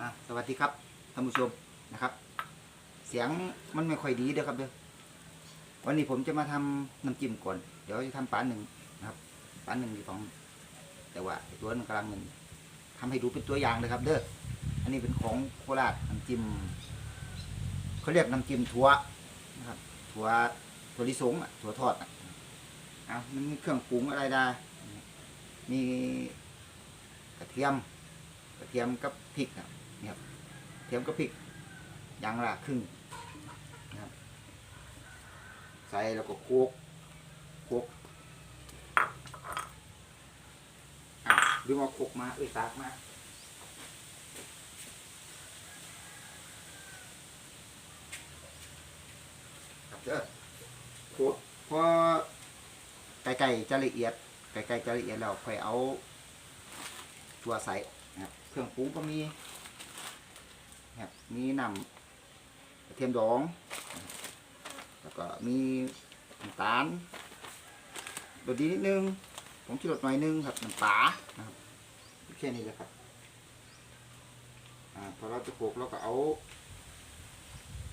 อะสวัสดีครับท่านผู้ชมนะครับ เสียงมันไม่ค่อยดีเด้อครับเด้อวันนี้ผมจะมาทำน้ำจิ้มก่อน เดี๋ยวจะทำปลาหนึ่งนะครับปลาหนึ่งมีสอง แต่ว่าตัวนึงกำลังหนึ่งทำให้ดูเป็นตัวอย่างเลยครับ เด้ออันนี้เป็นของโคราชน้ำจิ้มเขาเรียกน้ำจิ้มถั่วนะครับถั่วถั่วลิสงอะถั่วทอดอะ อะมันมีเครื่องปรุงอะไรได้ มีกระเทียม กระเทียมกับพริกนะนี่ครับกระเทียมกับพริกอย่างละครึ่งนะครับใส่แล้วก็โคกโคกอะดึงเอาโคกมาเอ้ยตากมาครับเด้อโคกพอ ไก่ๆจะละเอียดไก่ๆจะละเอียดแล้วค่อยเอา ตัวใส่นะครับเครื่องปรุงก็มีนะครับมีน้ำกระเทียมดอง แล้วก็มีน้ำตาลรสดีนิดนึงผมชิรสหน่อยนึงครับน้ำปลานะครับแค่นี้แหละครับอ่าพอเราจะโขลกเราก็เอา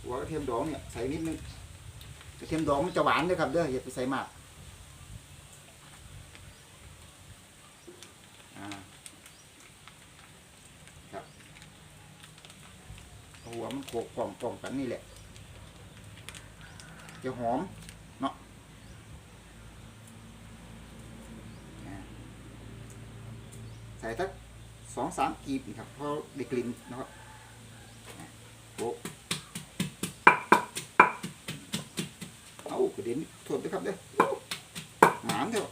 หัวกระเทียมดองเนี่ยใส่นิดนึงกระเทียมดองมันจะหวานด้วยครับเด้ออย่าไปใส่มากอ่า ครับเอาหัวมันโขกกล่องกล่องกันนี่แหละ จะหอม เนาะใส่สักสองสามกีบนะครับเพราะได้กลิ่นนะครับอ่าโขลกเอากระเด็นโทษด้วยครับเด้อหมานเถอะ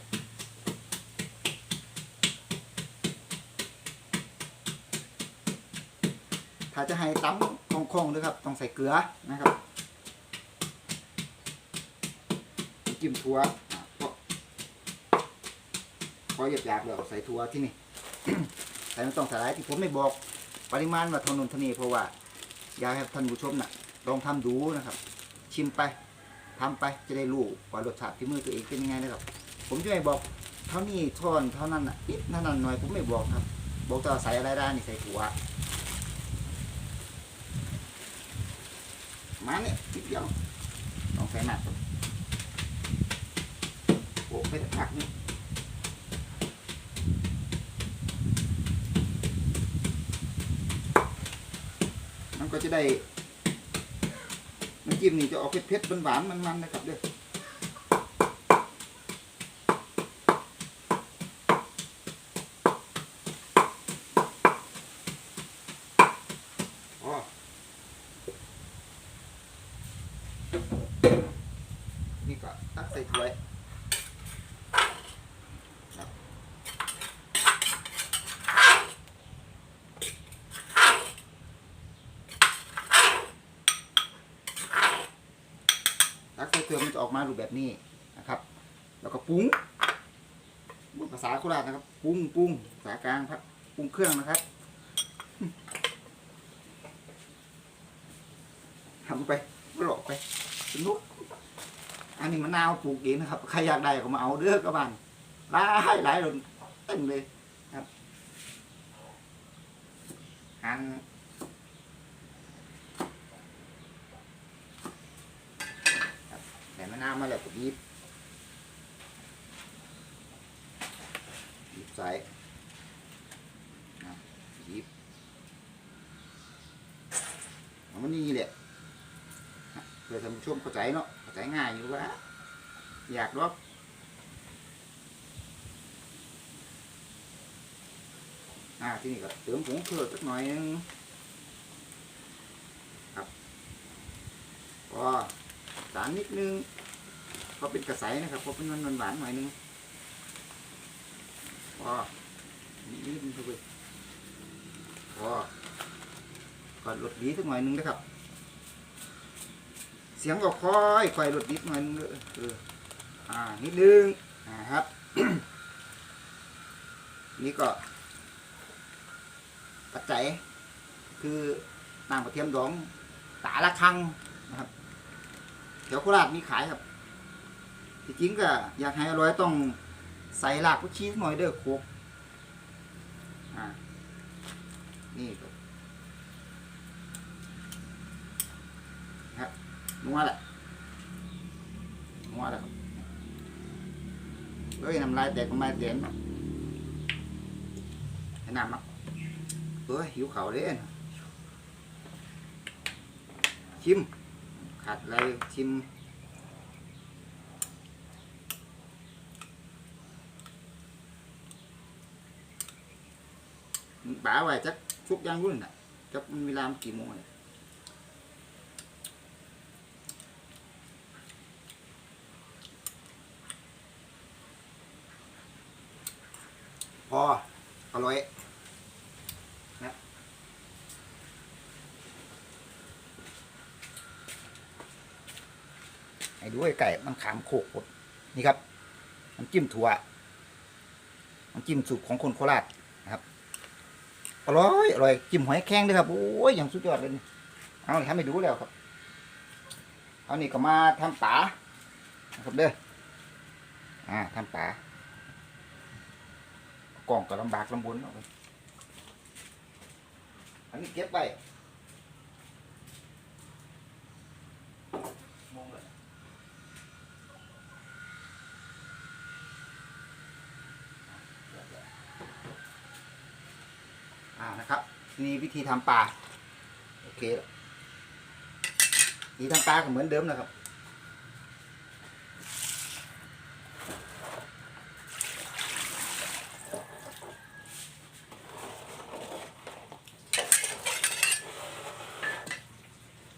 ถ้าจะให้ตั้มคล่องๆด้วยครับ ต้องใส่เกลือนะครับจิ้มถั่วอะพอพอหยาบๆแล้วใส่ถั่วที่นี่ใส่ไม่ต้องใส่หลายที่ผมไม่บอก ปริมาณว่าเทานนเทานีเพราะว่าอยากให้ท่านผู้ชมน่ะลองทำดูนะครับ ชิมไปทำไปจะได้รู้ว่ารสชาติที่มือตัวเองเป็นยังไงนะครับ ผมจะไม่บอกเท่านี้ท่อนเท่านั้นน่ะนิดนั่นหน่อยผมไม่บอกครับ บอกแต่ใส่อะไรได้นี่ใส่ถั่ว มาเนี่ยนิดเดียวต้องใส่มากก่อนโอ้ไปแต่ผักนี่มันก็จะได้น้ำจิ้มนี่จะออกเผ็ดๆหวานๆมันๆนะครับเด้อนี่ก็ตักใส่ถ้วยครับตักใส่ถ้วยมันจะออกมารูปแบบนี้นะครับ แล้วก็ปรุงภาษาโคราชนะครับปรุงปรุงภาษากลางครับปรุงเครื่องนะครับทำไปหลอกไปสนุก นนี้มะนาวปลูกเองนะครับ ใครอยากได้ก็มาเอาเด้อกระบานหลายหลายหล่นเต็มเลยครับหั่นแต่มะนาวมาแล้วก็บีบบีบใส่อะบีบมันนี่แหละเพื่อท่านผู้ชมเข้าใจเนาะ ใจง่ายอยู่ว่าอยากรบอ่าที่นี่ก็เติมผงเกลือสักหน่อยนึงครับก็สารนิดนึงก็เป็นกระใสนะครับเพราะเป็นมันหวานหน่อยนึงก็นิดนึงเข้าไปก็ก็รสดีสักหน่อยนึงนะครับ เสียงก็ค่อยค่อยลดนิดหน่อยนึงเด้อเอออ่านิดนึงอ่าครับ นี่ก็ ปัจจัย คือน้ำกระเทียมดองตาละคังนะครับแถวโคราชมีขายครับที่จริงก็อยากให้อร่อยต้องใส่รากผักชีหน่อยเด้อโคกอ่านี่ก็ ครับนัวแหละนัวแหละครับเอ้ยน้ำลายแตกน้ำลายแอ๋อยางรุ่นน่ะจักมันเวลามันกี่โมงเนี่ยพออร่อยนะให้ดูไอ้ไก่มันขามโขกหมดนี่ครับน้ำจิ้มถั่วน้ำจิ้มสูตรของคนโคราชนะครับอร่อยอร่อยจิ้มหอยแข็งด้วยครับโอ้ยอย่างสุดยอดเลยเอาทำให้ดูแล้วครับเอานี่ก็มาทำป่านะครับเด้ออ่าทำป่า กล่องก็ลำบากลำบนเอาไปอันนี้เก็บไปมองเลยอ่านะครับ นี่วิธีทำปลา โอเควิธีทำปลาก็เหมือนเดิมนะครับ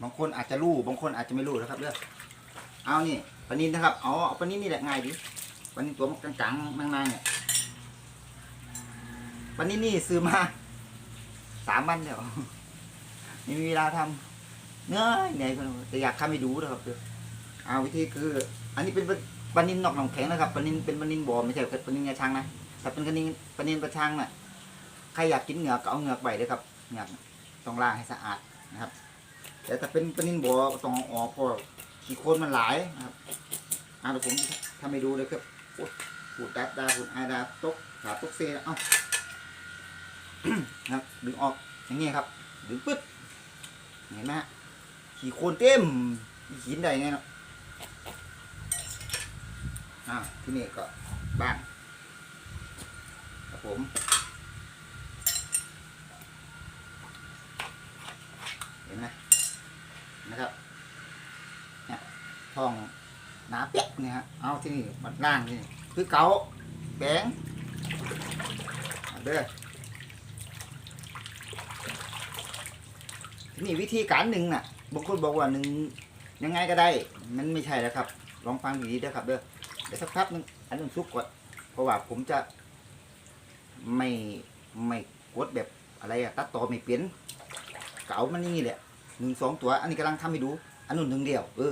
บางคนอาจจะรู้บางคนอาจจะไม่รู้นะครับเด้อเอานี่ปลานินนะครับอาเอาปลานินนี่แหละง่ายดีปลานินตัวมันกลางๆนางๆเนี่ยปลานินนี่ซื้อมาสามวันเดียวไม่มีเวลาทำเหนื่อยเหนื่อยแต่อยากทำให้ดูนะครับเด้อเอาวิธีคือ อันนี้เป็นปลานินนอกหนองแข็งนะครับปลานินเป็นปลานินบ่อไม่ใช่ปลานินกระชังนะแต่เป็นปลานินปลานินกระชังน่ะใครอยากกินเหงือกก็เอาเหงือกไปเลยครับเหงือกต้องล้างให้สะอาดนะครับ แต่ถ้าเป็นปลานินบัวต้องเอาออกเพราะขี้โคลนมันหลายนะครับอ่าเดี๋ยวผมทำให้ดูเลยครับปวดดัดดาปูดไอดาตกขาตกเซเอ้านะครับดึงออกอย่างเงี้ยครับ ดึงปึ๊ดเห็นไหมฮะขี้โคลนเต็มหินใดเนี่ยเนาะอ่าที่นี่ก็บ้านครับผมเห็นไหม นะครับเนี่ยท้องหนาเปียกเนี่ยฮะเอาที่นี่มันล่างนี่คือเกาแบงเด้อทีนี่วิธีการหนึ่งน่ะบางคนบอกว่าหนึ่งยังไงก็ได้ มันไม่ใช่แล้วครับ ลองฟังดีๆเด้อครับเด้อเดี๋ยวสักพักนึงอันนึงซุกก่อนเพราะว่าผมจะไม่ไม่กดแบบอะไรอะตัดต่อไม่เปลี่ยนเก๋ามันนี่แหละ หนึ่งสองตัว อันนี้กำลังทำให้ดู อันนู้นหนึ่งเดียวเออ